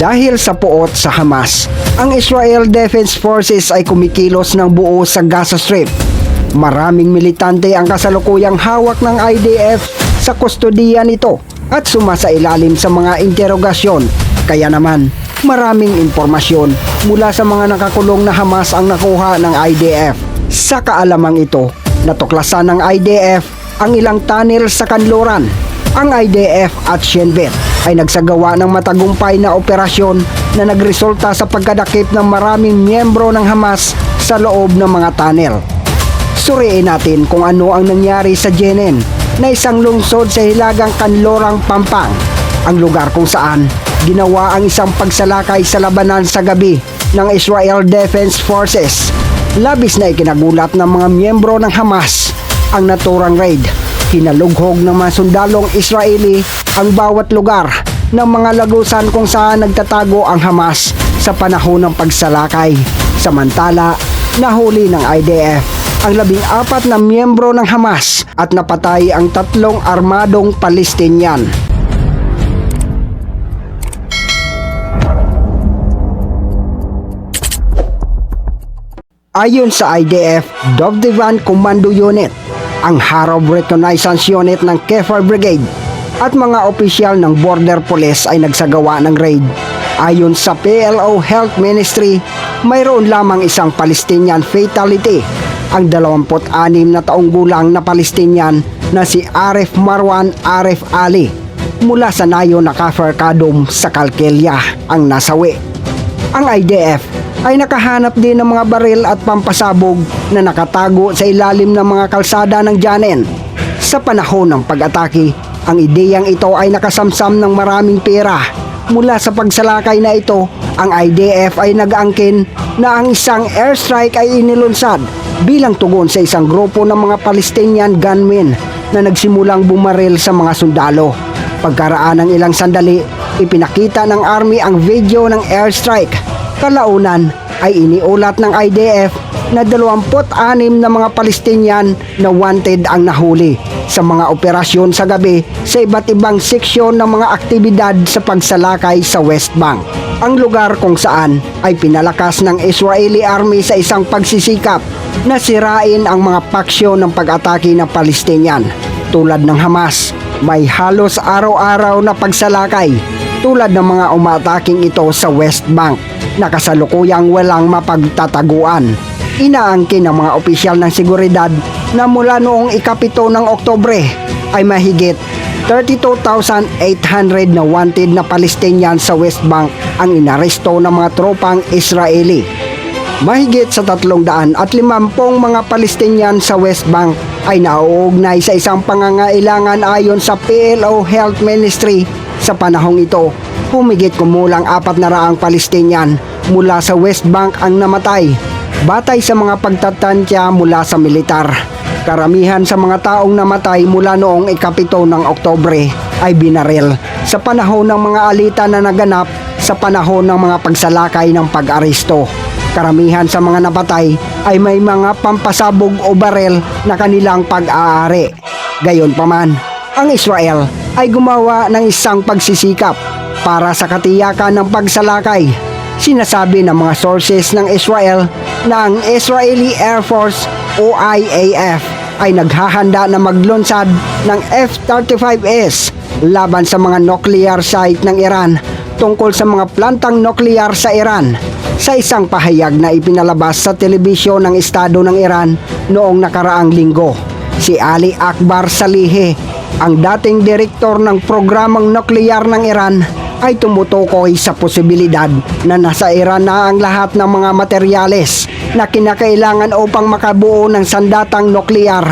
Dahil sa puot sa Hamas, ang Israel Defense Forces ay kumikilos ng buo sa Gaza Strip. Maraming militante ang kasalukuyang hawak ng IDF sa kustodiya nito at sumasailalim sa mga interogasyon. Kaya naman, maraming impormasyon mula sa mga nakakulong na Hamas ang nakuha ng IDF. Sa kaalamang ito, natuklasan ng IDF ang ilang tunnel sa kanluran ang IDF at Shin Bet ay nagsagawa ng matagumpay na operasyon na nagresulta sa pagkadakip ng maraming miyembro ng Hamas sa loob ng mga tunnel. Suriin natin kung ano ang nangyari sa Jenin na isang lungsod sa hilagang Kanlorang, Pampang, ang lugar kung saan ginawa ang isang pagsalakay sa labanan sa gabi ng Israel Defense Forces. Labis na ikinagulat ng mga miyembro ng Hamas ang naturang raid Hinalughog ng mga sundalong Israeli ang bawat lugar ng mga lagusan kung saan nagtatago ang Hamas sa panahon ng pagsalakay. Samantala, nahuli ng IDF ang labing apat na miyembro ng Hamas at napatay ang tatlong armadong Palestinian. Ayon sa IDF, Dovdevan Commando Unit, ang Harov Reconnaissance Unit ng Kefar Brigade at mga opisyal ng Border Police ay nagsagawa ng raid. Ayon sa PLO Health Ministry, mayroon lamang isang Palestinian fatality, ang 26 na taong gulang na Palestinian na si Arif Marwan Arif Ali mula sa Nayo na Kafar Kadum sa Kalkelia ang nasawi. Ang IDF ay nakahanap din ng mga baril at pampasabog na nakatago sa ilalim ng mga kalsada ng Janen. Sa panahon ng pag-atake, ang ideyang ito ay nakasamsam ng maraming pera. Mula sa pagsalakay na ito, ang IDF ay nag-angkin na ang isang airstrike ay inilunsad bilang tugon sa isang grupo ng mga Palestinian gunmen na nagsimulang bumaril sa mga sundalo. Pagkaraan ng ilang sandali, ipinakita ng army ang video ng airstrike Kalaunan ay iniulat ng IDF na 26 na mga Palestinian na wanted ang nahuli sa mga operasyon sa gabi sa iba't ibang seksyon ng mga aktibidad sa pagsalakay sa West Bank. Ang lugar kung saan ay pinalakas ng Israeli Army sa isang pagsisikap na sirain ang mga paksyon ng pag-atake ng Palestinian. Tulad ng Hamas, may halos araw-araw na pagsalakay tulad ng mga umataking ito sa West Bank na kasalukuyang walang mapagtataguan. Inaangkin ng mga opisyal ng seguridad na mula noong ikapito ng Oktobre ay mahigit 32,800 na wanted na Palestinian sa West Bank ang inaresto ng mga tropang Israeli. Mahigit sa tatlong daan at limampung mga Palestinian sa West Bank ay nauugnay sa isang pangangailangan ayon sa PLO Health Ministry sa panahong ito. Humigit kumulang apat na raang Palestinian mula sa West Bank ang namatay batay sa mga pagtatantya mula sa militar. Karamihan sa mga taong namatay mula noong ikapito ng Oktobre ay binaril sa panahon ng mga alita na naganap sa panahon ng mga pagsalakay ng pag-aresto. Karamihan sa mga napatay ay may mga pampasabog o barel na kanilang pag-aari. Gayon paman, ang Israel ay gumawa ng isang pagsisikap para sa katiyakan ng pagsalakay. Sinasabi ng mga sources ng Israel na ang Israeli Air Force o IAF ay naghahanda na maglunsad ng F-35S laban sa mga nuclear site ng Iran tungkol sa mga plantang nuklear sa Iran sa isang pahayag na ipinalabas sa telebisyon ng Estado ng Iran noong nakaraang linggo. Si Ali Akbar Salihi, ang dating direktor ng programang nuklear ng Iran, ay tumutukoy sa posibilidad na nasa Iran na ang lahat ng mga materyales na kinakailangan upang makabuo ng sandatang nuklear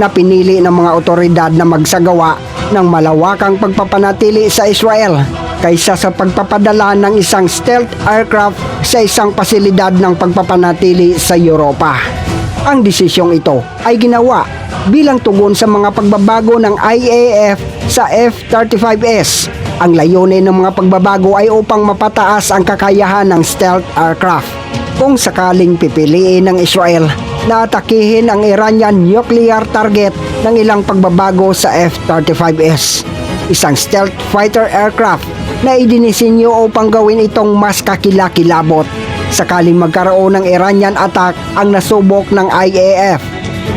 na pinili ng mga otoridad na magsagawa ng malawakang pagpapanatili sa Israel kaysa sa pagpapadala ng isang stealth aircraft sa isang pasilidad ng pagpapanatili sa Europa. Ang desisyong ito ay ginawa bilang tugon sa mga pagbabago ng IAF sa F-35S. Ang layunin ng mga pagbabago ay upang mapataas ang kakayahan ng stealth aircraft. Kung sakaling pipiliin ng Israel na atakihin ang Iranian nuclear target ng ilang pagbabago sa F-35S. isang stealth fighter aircraft na idinisenyo upang gawin itong mas kakilakilabot. Sakaling magkaroon ng Iranian attack ang nasubok ng IAF.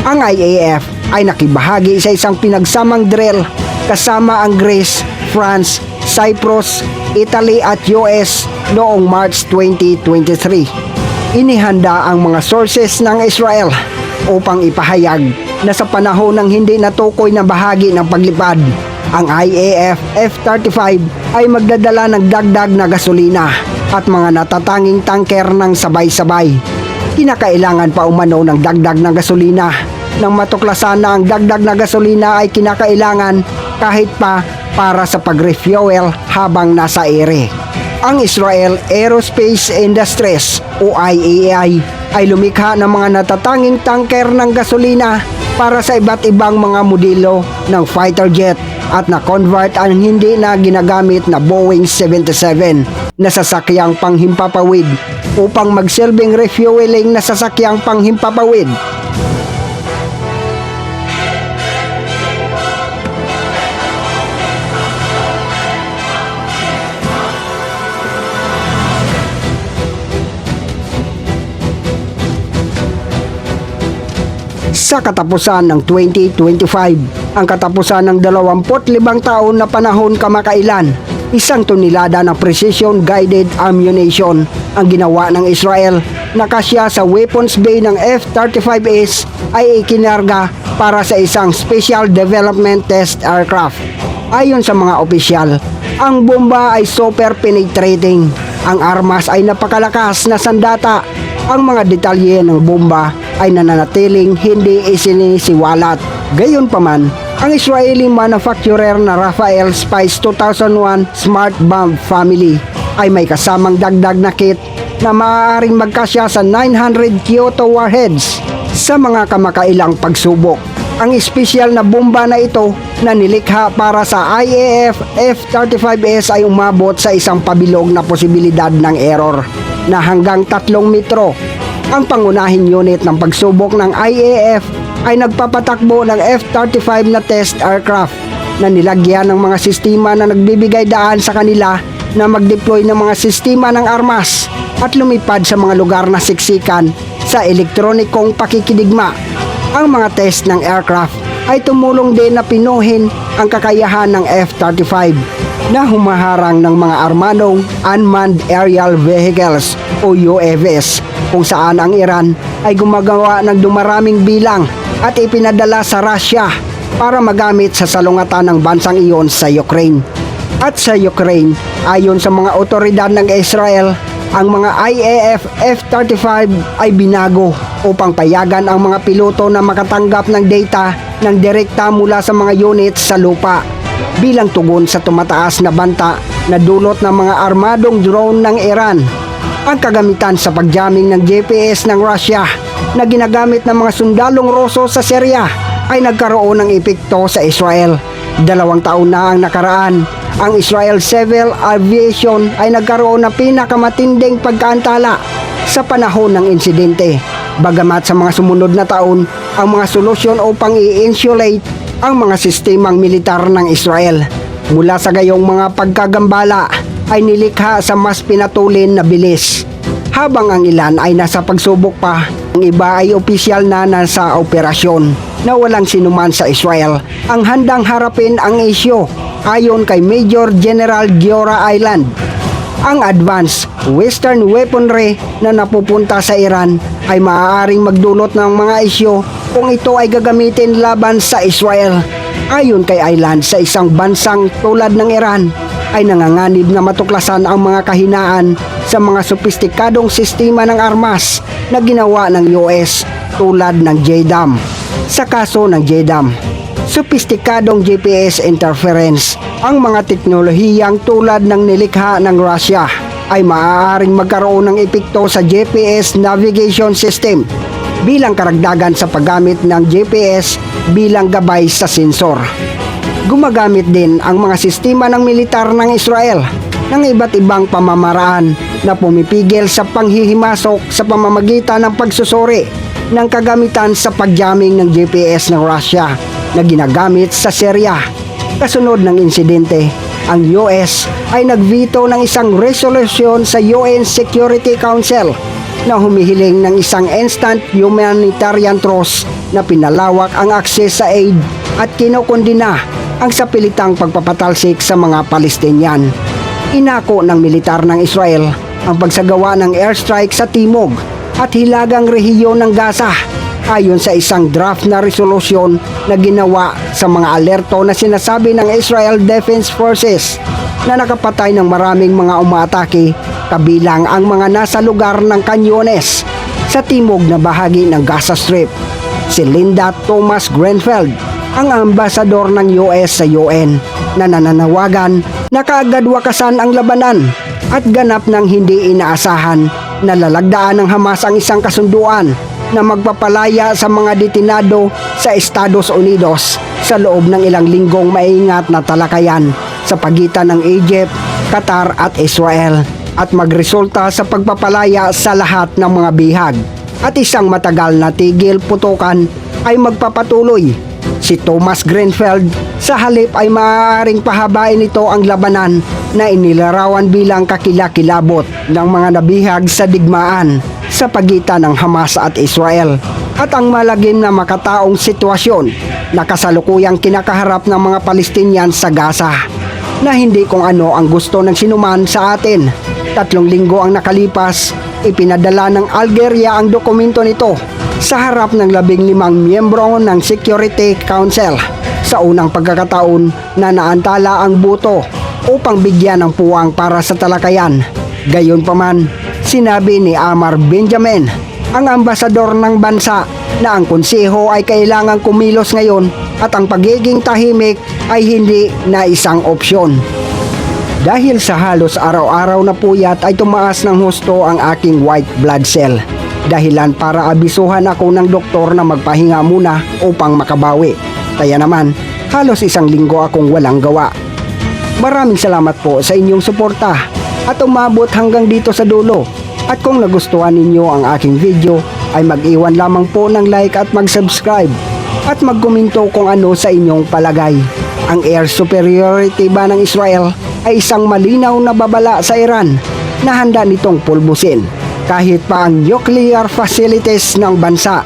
Ang IAF ay nakibahagi sa isang pinagsamang drill kasama ang Greece, France, Cyprus, Italy at US noong March 2023. Inihanda ang mga sources ng Israel upang ipahayag na sa panahon ng hindi natukoy na bahagi ng paglipad, ang IAF F-35 ay magdadala ng dagdag na gasolina at mga natatanging tanker ng sabay-sabay. Kinakailangan pa umano ng dagdag na gasolina nang matuklasan na ang dagdag na gasolina ay kinakailangan kahit pa para sa pag-refuel habang nasa ere. Ang Israel Aerospace Industries o IAI ay lumikha ng mga natatanging tanker ng gasolina para sa iba't ibang mga modelo ng fighter jet at na-convert ang hindi na ginagamit na Boeing 77 na sasakyang panghimpapawid upang magsilbing refueling na sasakyang panghimpapawid sa katapusan ng 2025. Ang katapusan ng 25 taon na panahon kamakailan, isang tonelada ng precision-guided ammunition ang ginawa ng Israel na kasya sa weapons bay ng F-35S ay ikinarga para sa isang Special Development Test Aircraft. Ayon sa mga opisyal, ang bomba ay super penetrating. Ang armas ay napakalakas na sandata. Ang mga detalye ng bomba ay nananatiling hindi isinisiwalat. Gayunpaman, ang Israeli manufacturer na Rafael Spice 2001 Smart Bomb Family ay may kasamang dagdag na kit na maaaring magkasya sa 900 Kyoto warheads sa mga kamakailang pagsubok. Ang espesyal na bomba na ito na nilikha para sa IAF F-35S ay umabot sa isang pabilog na posibilidad ng error na hanggang 3 metro ang pangunahing unit ng pagsubok ng IAF ay nagpapatakbo ng F-35 na test aircraft na nilagyan ng mga sistema na nagbibigay daan sa kanila na mag-deploy ng mga sistema ng armas at lumipad sa mga lugar na siksikan sa elektronikong pakikidigma. Ang mga test ng aircraft ay tumulong din na pinuhin ang kakayahan ng F-35 na humaharang ng mga armadong unmanned aerial vehicles o UAVs kung saan ang Iran ay gumagawa ng dumaraming bilang at ipinadala sa Russia para magamit sa salungatan ng bansang iyon sa Ukraine. At sa Ukraine, ayon sa mga otoridad ng Israel, ang mga IAF F-35 ay binago upang payagan ang mga piloto na makatanggap ng data ng direkta mula sa mga units sa lupa bilang tugon sa tumataas na banta na dulot ng mga armadong drone ng Iran. Ang kagamitan sa pagjamming ng GPS ng Russia na ginagamit ng mga sundalong Ruso sa Syria ay nagkaroon ng epekto sa Israel. Dalawang taon na ang nakaraan, ang Israel Civil Aviation ay nagkaroon ng pinakamatinding pagkaantala sa panahon ng insidente. Bagamat sa mga sumunod na taon, ang mga solusyon upang i-insulate ang mga sistemang militar ng Israel mula sa gayong mga pagkagambala ay nilikha sa mas pinatulin na bilis. Habang ang ilan ay nasa pagsubok pa, ang iba ay opisyal na nasa operasyon na walang sinuman sa Israel ang handang harapin ang isyo ayon kay Major General Giora Island. Ang advanced western weaponry na napupunta sa Iran ay maaaring magdulot ng mga isyo kung ito ay gagamitin laban sa Israel. Ayon kay Island sa isang bansang tulad ng Iran ay nanganganib na matuklasan ang mga kahinaan sa mga sopistikadong sistema ng armas na ginawa ng US tulad ng JDAM. Sa kaso ng JDAM, sopistikadong GPS interference ang mga teknolohiyang tulad ng nilikha ng Russia ay maaaring magkaroon ng epekto sa GPS navigation system bilang karagdagan sa paggamit ng GPS bilang gabay sa sensor. Gumagamit din ang mga sistema ng militar ng Israel ng iba't ibang pamamaraan na pumipigil sa panghihimasok sa pamamagitan ng pagsusuri ng kagamitan sa pagjamming ng GPS ng Russia na ginagamit sa Syria. Kasunod ng insidente, ang US ay nagveto ng isang resolusyon sa UN Security Council na humihiling ng isang instant humanitarian truce na pinalawak ang akses sa aid at kinokondina ang sapilitang pagpapatalsik sa mga Palestinian. Inako ng militar ng Israel ang pagsagawa ng airstrike sa timog at hilagang rehiyon ng Gaza ayon sa isang draft na resolusyon na ginawa sa mga alerto na sinasabi ng Israel Defense Forces na nakapatay ng maraming mga umaatake kabilang ang mga nasa lugar ng Canyones sa timog na bahagi ng Gaza Strip. Si Linda Thomas Grenfeld, ang ambasador ng US sa UN na nananawagan na kaagad wakasan ang labanan at ganap ng hindi inaasahan na lalagdaan ng Hamas ang isang kasunduan na magpapalaya sa mga detinado sa Estados Unidos sa loob ng ilang linggong maingat na talakayan sa pagitan ng Egypt, Qatar at Israel at magresulta sa pagpapalaya sa lahat ng mga bihag at isang matagal na tigil putukan ay magpapatuloy. Si Thomas Grenfeld sa halip ay maaaring pahabain nito ang labanan na inilarawan bilang kakilakilabot ng mga nabihag sa digmaan sa pagitan ng Hamas at Israel at ang malagim na makataong sitwasyon na kasalukuyang kinakaharap ng mga Palestinian sa Gaza na hindi kung ano ang gusto ng sinuman sa atin. Tatlong linggo ang nakalipas, ipinadala ng Algeria ang dokumento nito sa harap ng labing limang miyembro ng Security Council sa unang pagkakataon na naantala ang buto upang bigyan ng puwang para sa talakayan. Gayunpaman, sinabi ni Amar Benjamin, ang ambasador ng bansa na ang konseho ay kailangang kumilos ngayon at ang pagiging tahimik ay hindi na isang opsyon. Dahil sa halos araw-araw na puyat ay tumaas ng husto ang aking white blood cell. Dahilan para abisuhan ako ng doktor na magpahinga muna upang makabawi. Kaya naman, halos isang linggo akong walang gawa. Maraming salamat po sa inyong suporta at umabot hanggang dito sa dulo. At kung nagustuhan ninyo ang aking video, ay mag-iwan lamang po ng like at mag-subscribe at magkomento kung ano sa inyong palagay. Ang air superiority ba ng Israel ay isang malinaw na babala sa Iran na handa nitong pulbusin kahit pa ang nuclear facilities ng bansa.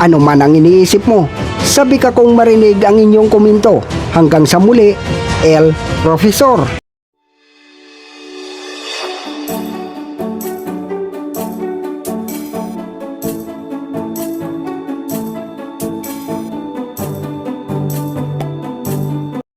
Ano man ang iniisip mo, sabi ka kong marinig ang inyong komento. Hanggang sa muli, El Profesor.